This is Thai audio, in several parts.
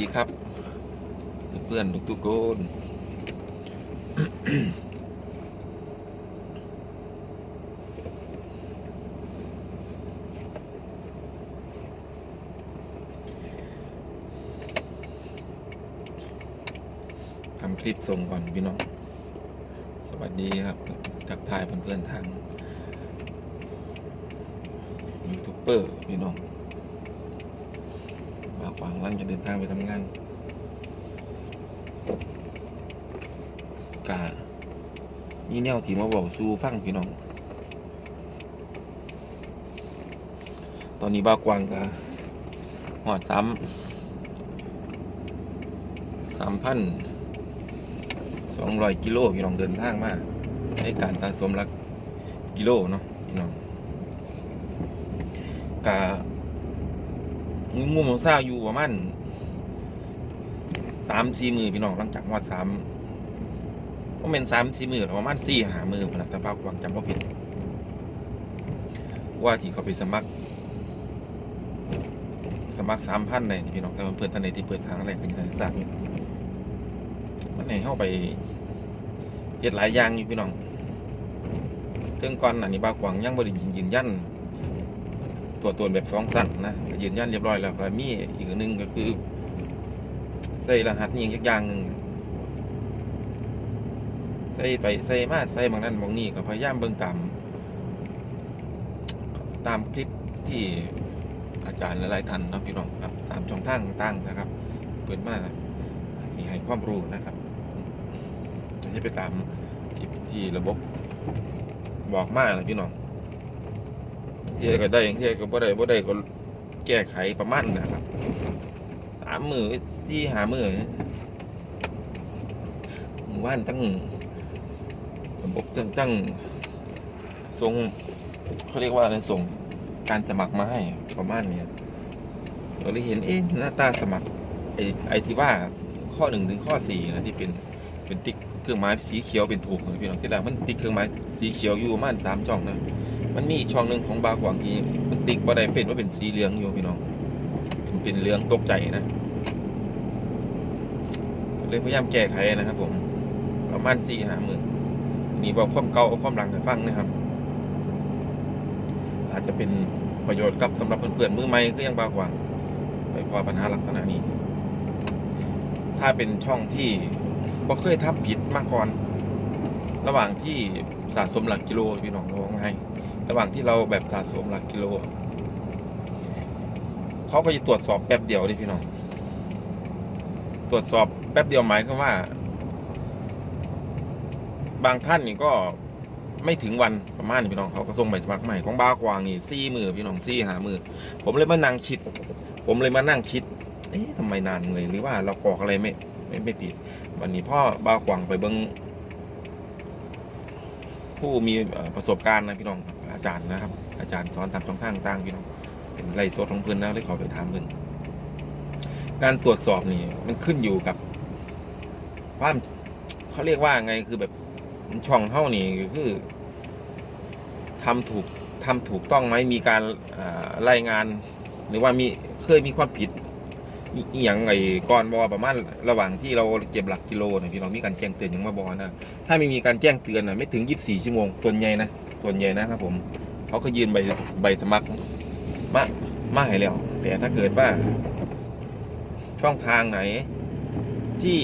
ดีครับ เพื่อนๆทุกๆคนทำคลิปส่งก่อนพี่น้อง สวัสดีครับทักทายเพื่อนๆทางยูทูบเบอร์พี่น้อง มาขวางลังจะเดินทางไปทำงานกะนี่แนวที่มาบอกสู้ฟังพี่น้อง ตอนนี้บ้ากวางกะหอดสามสามพันสองร้อยกิโลพี่น้องเดินทางมาในการสะสมลักกิโลเนาะพี่น้องกะ งูงูมันซ่าอยู่ประมาณสามสี่มือพี่น้องหลังจากวัดสามก็เป็นสามสี่มือประมาณสี่หามือพนักตะภาพวังจำว่าผิดว่าที่เขาไปสมัคร สมัครสามพันในพี่น้องแต่เพื่อนท่านใดที่เปิดทางอะไรเป็นการศึกษามันไหนเข้าไปเฮ็ดหลายอย่างอยู่พี่น้องเรื่องก่อนอันนี้บากวางยังบริยืนยัน ตัวตนแบบสองสั่นนะยืนยันเรียบร้อยแล้วมีอีกหนึ่งก็คือ ใส่รหัสนี่อย่างอย่างหนึ่งใส่ไปใส่มาใส่บางนั้นบางนี้ก็พยายามเบิ่งตามตามคลิปที่อาจารย์หลายๆท่านนะพี่น้องครับ ตามช่องทางต่างนะครับ เปิดมาให้ให้ความรู้นะครับไม่ใช่ไปตามที่ที่ระบบบอกมากนะพี่น้อง เที่ยก็ได้เที่ยก็บ่ได้บ่ได้ก็แก้ไขประมาณนะครับสามมือที่หามือหมู่บ้านตั้งระบบตั้งตั้งส่งเขาเรียกว่าอะไรส่งการสมัครมาให้ประมาณเนี้ยเราเลยเห็นเอ๊ะหน้าตาสมัครไอ้ไอที่ว่าข้อหนึ่งถึงข้อสี่นะที่เป็นเป็นติ๊กเครื่องไม้สีเขียวเป็นถูกนะพี่น้องที่แรกมันติ๊กเครื่องไม้สีเขียวอยู่ประมาณสามช่องนะ มันมีอีกช่องหนึ่งของบาร์กวางที่มันติ๊กบ่ได้เป็นว่าเป็นสีเหลืองอยู่พี่น้อง เป็นเป็นเหลืองตกใจนะเลยพยายามแก้ไขนะครับ ผม ประมาณสี่หาหมื่นนี่บอกความเก่าเอาความหลังให้ฟังนะครับ อาจจะเป็นประโยชน์กับสำหรับเพื่อนๆมือใหม่ก็ยังบาร์กวางไปพอปัญหาลักษณะนี้ ถ้าเป็นช่องที่บ่เคยทำผิดมาก่อน ระหว่างที่สะสมหลักกิโลพี่น้องว่าไง ระหว่างที่เราแบบสะสมหลักกิโล เขาก็จะตรวจสอบแป๊บเดียวดิพี่น้อง ตรวจสอบแป๊บเดียวหมายความว่า บางท่านนี่ก็ไม่ถึงวันประมาณนี้พี่น้องเขาก็ส่งใบสมัครใหม่ของบ้ากวางนี่ซี่มือพี่น้องซี่หามือ ผมเลยมานั่งคิด ผมเลยมานั่งคิด เอ๊ะทำไมนานเลยหรือว่าเรากรอกอะไรไม่ไม่ไม่ผิด วันนี้พ่อบ้ากวางไปเบิ้งผู้มีประสบการณ์นะพี่น้อง อาจารย์นะครับ อาจารย์สอนตามช่องทางต่างพี่เป็นไล่โซดของเพื่อนนะเลยขอไปถามเพื่อนการตรวจสอบนี่มันขึ้นอยู่กับความเขาเรียกว่าไงคือแบบช่องเท่านี่คือทำถูกทำถูกต้องไหมมีการรายงาน หรือว่ามีเคยมีความผิด ออหย่างไอ้ก่อนบอประมาณระหว่างที่เราเก็บหลักกิโลเนี่ยพี่น้องมีการแจ้งเตือนอย่างมาบอนะถ้าไม่มีการแจ้งเตือนนะไม่ถึง 24 ชั่วโมงส่วนใหญ่นะส่วนใหญ่นะครับผมเขาก็ยืนใบใบสมัครมามาให้แล้วแต่ถ้าเกิดว่า ช่องทางไหน ที่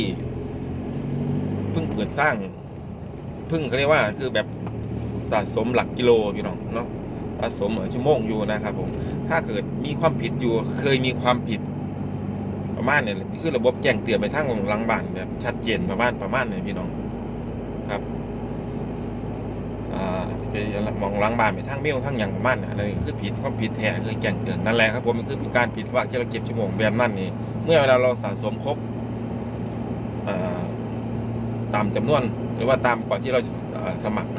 เพิ่งเปิดสร้างเพิ่งเขาเรียกว่าคือแบบสะสมหลักกิโลพี่น้องเนาะสะสมชั่วโมงอยู่นะครับผม ถ้าเกิดมีความผิดอยู่เคยมีความผิด ประมาณเนี่ยคือระบบแจ้งเตือนไปทางหลังบ้านแบบชัดเจนประมาณประมาณเนี่ยพี่น้องครับอ่าไปมองหล้างบ้านไปทางเมลทางอย่างประมาณนั้นอะไรคือผิดความผิดแท้คือแจ้งเตือนนั่นแหละครับผมมันคือเป็นการผิดว่าที่เราเก็บชั่วโมงแบบนั้นนี่เมื่อเวลาเราสะสมครบอ่าตามจำนวน หรือว่าตามก่อนที่เราสมัคร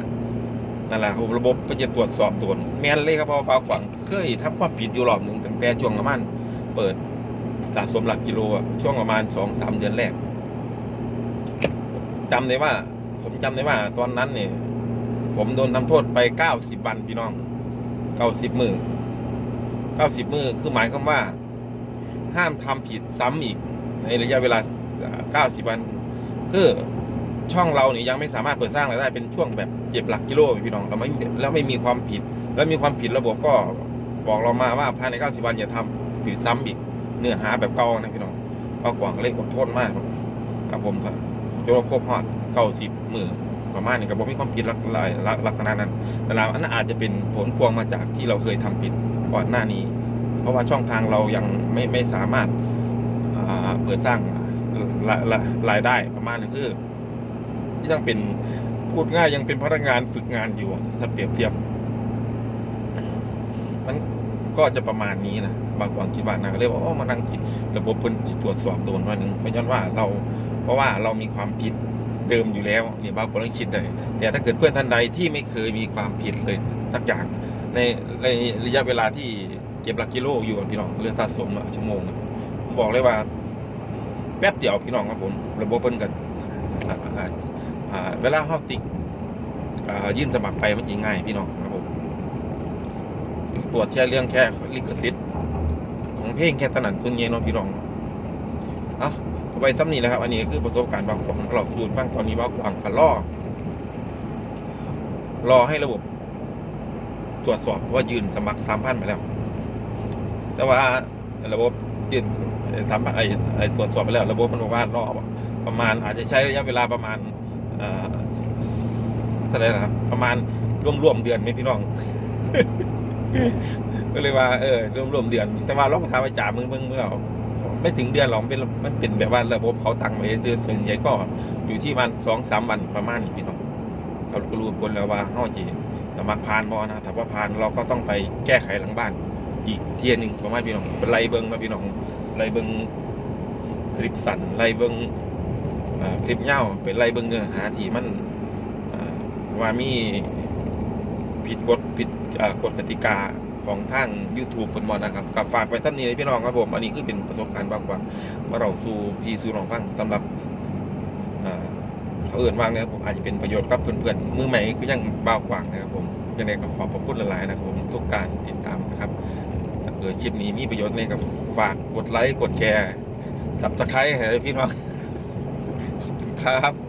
นั่นแหละครับระบบก็จะตรวจสอบตัวแม่นเลยครับเพราะว่าปาขวังเคยทำความผิดอยู่รอบหนึ่งตั้งแต่ช่วงประมาณเปิด สะสมหลักกิโลอะช่วงประมาณสองสามเดือนแรกจำได้ว่า ผมจำได้ว่า ตอนนั้นเนี่ยผมโดนทำโทษไปเก้าสิบวันพี่น้องเก้าสิบมือเก้าสิบมือคือหมายความว่า ห้ามทำผิดซ้ำอีก ในระยะเวลาอ่า90วันคือช่องเราเนี่ยยังไม่สามารถเปิดสร้างรายได้เป็นช่วงแบบเจ็บหลักกิโลพี่น้องเราไม่แล้วไม่มีความผิด แล้วมีความผิดระบบก็บอกเรามาว่าภายใน 90 วันอย่าทำผิดซ้ำอีก เนื้อหาแบบเก่านะพี่น้องก็กว่างก็เลยอดทนมากครับผมก็จนครบฮอดเก้าสิบมือประมาณนี้ก็บอกมีความผิดลักษณะลักษณะนั้นแต่เราอันนั้นอาจจะเป็นผลพวงมาจากที่เราเคยทำผิดก่อนหน้านี้ เพราะว่าช่องทางเรายังไม่ไม่สามารถอ่าเปิดสร้างรายรายรายได้ประมาณนี้คือยังเป็นพูดง่ายยังเป็นพนักงานฝึกงานอยู่ถ้าเปรียบเทียบ มันก็จะประมาณนี้นะ บางคนคิดว่านะเรียกว่าโอ้มานั่งคิดระบบเพิ่นตรวจสอบโดนวันหนึ่งเพราะย้อนว่าเรา เพราะว่าเรามีความผิดเดิมอยู่แล้วเนี่ยบางคนต้องคิดเลยแต่ถ้าเกิดเพื่อนท่านใดที่ไม่เคยมีความผิดเลยสักอย่างในในระยะเวลาที่เก็บหลักกิโลอยู่พี่น้องเรือสะสมชั่วโมงผมบอกเลยว่า แป๊บเดียวพี่น้องครับผมระบบเพิ่นกันเวลาเฮาติ๊กยื่นสมัครไปมันจริงง่ายพี่น้องครับผมตรวจแค่เรื่องแค่ลิขสิทธิ์ เพลงแค่ตนันทุนเยนเนาะพี่น้องเอาเอาไปซ้ำนี่แหละครับ อันนี้คือประสบการณ์บางของเราสูตรฟังตอนนี้ว่ากวางกันล่อรอให้ระบบ ตรวจสอบว่ายืนสมัครสามพันไปแล้ว แต่ว่าระบบยืนสามพันไอ้ไอ้ตรวจสอบไปแล้ว ระบบมันบอกว่ารอประมาณ อาจจะใช้ระยะเวลาประมาณอ่อเท่าไรนะครับ ประมาณร่วมๆเดือนไหมพี่น้อง ก็เลยว่าเออรวมรวมๆเดือน แต่ว่าเราทำไปจ่ามึงมึงเมื่อไม่ถึงเดือนหรอกมันเป็นมันเป็นแบบว่าระบบเขาตั้งไว้คือส่วนใหญ่ก็อยู่ที่มันสองสามวันประมาณนี้พี่น้องเราก็รู้ผลแล้วว่าเฮาจีสมัครผ่านบอนะถ้าว่าผ่านเราก็ต้องไปแก้ไขหลังบ้าน อีกเทียหนึ่งประมาณพี่น้องเป็นไล่เบิ้งมาพี่น้องไล่เบิ้งคลิปสั้นไล่เบิ้งคลิปเงาเป็นไล่เบิ้งเนื้อหาที่มันอ่าว่ามีผิดกฎผิดกฎกติกา ของทาง YouTube เพิ่นบ่นะครับกับฝากไว้ท่านนี้พี่น้องครับผมอันนี้คือเป็นประสบการณ์บางกว่าว่าเราสู่พี่สู่น้องฟังสำหรับเขาเอื่นว่างนะครับผมอาจจะเป็นประโยชน์กับเพื่อนๆมือใหม่ก็ยังบ่ากว่างนะครับผมยังไงก็ขอขอบคุณหลายๆนะครับผมทุกการติดตามนะครับถ้าเกิดคลิปนี้มีประโยชน์ในกับฝากกดไลค์กดแชร์สับตะไคร้ให้พี่น้องครับ